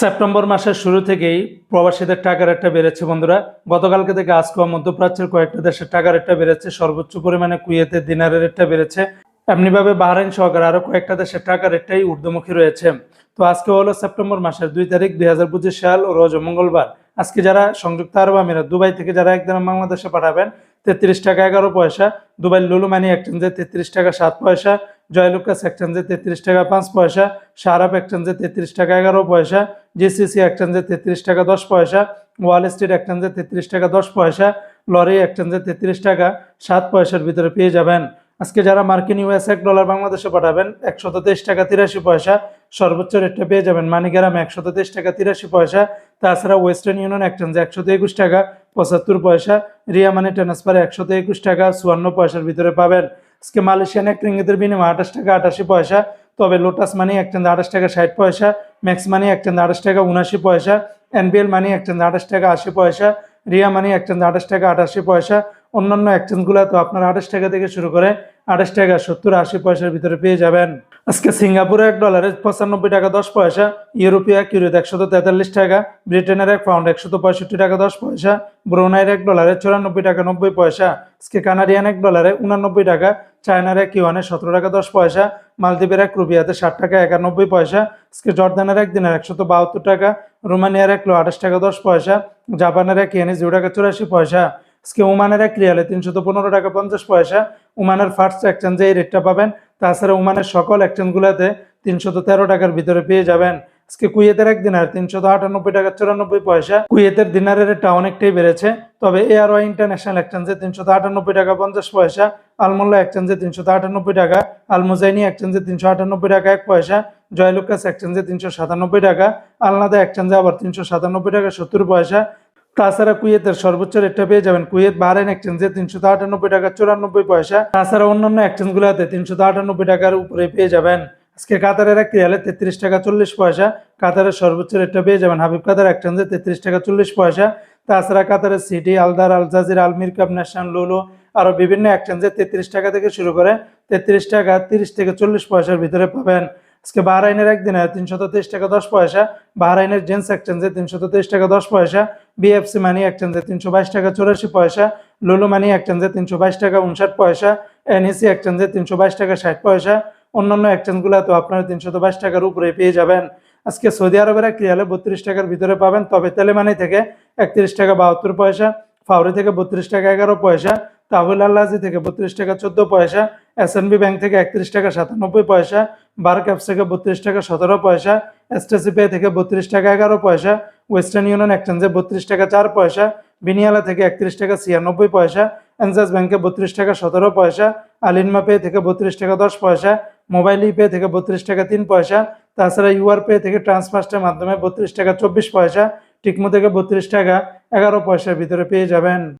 September মাসের শুরু থেকেই প্রবাসীদের টাকা রেটটা বেড়েছে, বন্ধুরা। গতকালকে থেকে আজকেও মধ্যপ্রাচ্যের কয়েকটা দেশের টাকা রেটটা বেড়েছে, সর্বোচ্চ পরিমাণে কুয়েতের দিনারের রেটটা বেড়েছে। এমনিভাবে বাহরাইন সহকারে আরও কয়েকটা দেশের টাকা রেটটাই ঊর্ধ্বমুখী রয়েছে। তো আজকে হলো সেপ্টেম্বর মাসের দুই তারিখ, দুই হাজার পঁচিশ সাল ও রোজ মঙ্গলবার। আজকে যারা সংযুক্ত আরব আমিরাত, দুবাই থেকে যারা একদিন বাংলাদেশে পাঠাবেন, তেত্রিশ টাকা এগারো পয়সা। দুবাই লুলু মানি তেত্রিশ টাকা সাত পয়সা। জয়লুকাস এক্সচেঞ্জে তেত্রিশ টাকা, পাঁচ পয়সা। সারাপ এক্সচেঞ্জে তেত্রিশ টাকা, এগারো পয়সা। জিসিসি এক্সচেঞ্জে তেত্রিশ টাকা, দশ পয়সা। ওয়াল স্ট্রিট এক্সচেঞ্জে তেত্রিশ টাকা, দশ পয়সা। লরি এক্সচেঞ্জে তেত্রিশ টাকা, সাত পয়সার ভিতরে পেয়ে যাবেন। আজকে যারা মার্কিন ইউএস এক ডলার বাংলাদেশে পাঠাবেন, একশত তেইশ টাকা, তিরাশি পয়সা। সর্বোচ্চ রেটটা পেয়ে যাবেন মানিগ্রামে, একশত তেইশ টাকা, তিরাশি পয়সা। তাছাড়া ওয়েস্টার্ন ইউনিয়ন এক্সচেঞ্জে একশত একুশ টাকা, পঁচাত্তর পয়সা। রিয়া মানি ট্রান্সফারে একশত একুশ টাকা, চুয়ান্ন পয়সার ভিতরে পাবেন। আজকে মালয়েশিয়ান এক রিঙ্গিতের বিনিময় আঠাশ টাকা আটাশি পয়সা, তবে লোটাস মানি এক্সচেঞ্জ আঠাশ টাকা ষাট পয়সা, ম্যাক্স মানি এক্সচেঞ্জ আঠাশ টাকা উনাশি পয়সা, এনবিএল মানি এক্সচেঞ্জ আঠাশ টাকা আশি পয়সা, রিয়া মানি এক্সচেঞ্জ আঠাশ টাকা আটাশি পয়সা, অন্যান্য এক্সচেঞ্জগুলো তো আপনার আঠাশ টাকা থেকে শুরু করে আঠাশ টাকা সত্তর আশি পয়সার ভিতরে পেয়ে যাবেন। আজকে সিঙ্গাপুরে এক ডলারে পঁচানব্বই টাকা দশ পয়সা, ইউরোপীয় এক একশত তেতাল্লিশ টাকা, ব্রিটেনের এক পাউন্ড একশত পঁয়ষট্টি টাকা দশ পয়সা, ব্রুনাইয়ের এক ডলারে চুরানব্বই টাকা নব্বই পয়সা, আজকে কানাডিয়ান এক ডলারে উনানব্বই টাকা চায়নার এক ইউয়ানে সতেরো টাকা দশ পয়সা, মালদ্বীপের এক রুবিয়াতে ষাট টাকা একানব্বই পয়সা জর্দানের এক দিনের একশত বাহাত্তর টাকা, রোমানিয়ার এক লো আঠাশ টাকা দশ পয়সা, জাপানের এক ইয়েনে জিরো টাকা চুরাশি পয়সা আজকে ওমানের এক রিয়ালে তিনশত পনেরো টাকা পঞ্চাশ পয়সা, ওমানের ফার্স্ট এক্সচেঞ্জে এই রেটটা পাবেন, তাছাড়া ওমানের সকল এক্সচেঞ্জগুলোতে তিনশত তেরো টাকার ভিতরে পেয়ে যাবেন। আজকে কুয়েতের এক দিনার তিনশত আটানব্বই টাকা চুরানব্বই পয়সা, কুয়েতের দিনারের রেটটা অনেকটাই বেড়েছে, তবে এআর ওয়াই ইন্টারন্যাশনাল এক্সচেঞ্জে তিনশত আটানব্বই টাকা পঞ্চাশ পয়সা আলমোল্লা এক্সচেঞ্জে তিনশো আটানব্বই টাকা, আলমোজাইনি এক্সচেঞ্জে তিনশো আটানব্বই টাকা, এক পয়সা, জয়লুকাস একচেঞ্জে তিনশো সাতানব্বই টাকা, আলনাদা একচেঞ্জে আবার তিনশো সাতানব্বই টাকা, সত্তর পয়সা। তাছাড়া কুয়েতের সর্বোচ্চ রেটটা পেয়ে যাবেন কুয়েত বাহরাইন এক্সচেঞ্জে তিনশো আটানব্বই টাকা, চুরানব্বই পয়সা। তাছাড়া অন্যান্য এক্সচেঞ্জগুলোতে তিনশো আটানব্বই টাকার উপরে পেয়ে যাবেন। আজকে কাতারের এক রিয়ালে তেত্রিশ টাকা চল্লিশ পয়সা, কাতারের সর্বোচ্চ রেটটা পেয়ে যাবেন হাবিব কাতার এক্সচেঞ্জে তেত্রিশ টাকা চল্লিশ পয়সা। তাছাড়া কাতারের সিটি, আলদার, আল জাজির আলমির কাপ ন্যাশনাল, লুলু আরও বিভিন্ন এক্সচেঞ্জে তেত্রিশ টাকা থেকে শুরু করে তেত্রিশ টাকা, তিরিশ থেকে চল্লিশ পয়সার ভিতরে পাবেন। আজকে বাহরাইনের একদিনে তিনশত তেইশ টাকা দশ পয়সা, বাহরাইনের জেন্স এক্সচেঞ্জে তিনশত তেইশ টাকা দশ পয়সা বিএফসি মানি এক্সচেঞ্জে তিনশো বাইশ টাকা চৌরাশি পয়সা লুলু মানি এক্সচেঞ্জে তিনশো বাইশ টাকা উনষাট পয়সা এনইসি এক্সচেঞ্জে তিনশো বাইশ টাকা ষাট পয়সা। অন্যান্য এক্সচেঞ্জগুলো তো আপনারা তিনশত বাইশ টাকার উপরে পেয়ে যাবেন। আজকে সৌদি আরবের এক রিয়ালে বত্রিশ টাকার ভিতরে পাবেন, তবে তেলেমানি থেকে একত্রিশ টাকা বাহাত্তর পয়সা, ফাউরি থেকে বত্রিশ টাকা এগারো পয়সা তাহুল আল্লাজি থেকে বত্রিশ টাকা চোদ্দ পয়সা এসএনবি ব্যাংক থেকে একত্রিশ টাকা সাতানব্বই পয়সা বার ক্যাপস থেকে বত্রিশ টাকা সতেরো পয়সা এসটিসি পে থেকে বত্রিশ টাকা এগারো পয়সা ওয়েস্টার্ন ইউনিয়ন এক্সচেঞ্জে বত্রিশ টাকা চার পয়সা বিনিয়ালা থেকে একত্রিশ টাকা ছিয়ানব্বই পয়সা এনজাস ব্যাংকে বত্রিশ টাকা সতেরো পয়সা আলিনমা পে থেকে বত্রিশ টাকা দশ পয়সা মোবাইল পে থেকে বত্রিশ টাকা তিন পয়সা, তাছাড়া ইউআর পে থেকে ট্রান্সফার্স্টের মাধ্যমে বত্রিশ টাকা চব্বিশ পয়সা টিকমো থেকে বত্রিশ টাকা এগারো পয়সার ভিতরে পেয়ে যাবেন।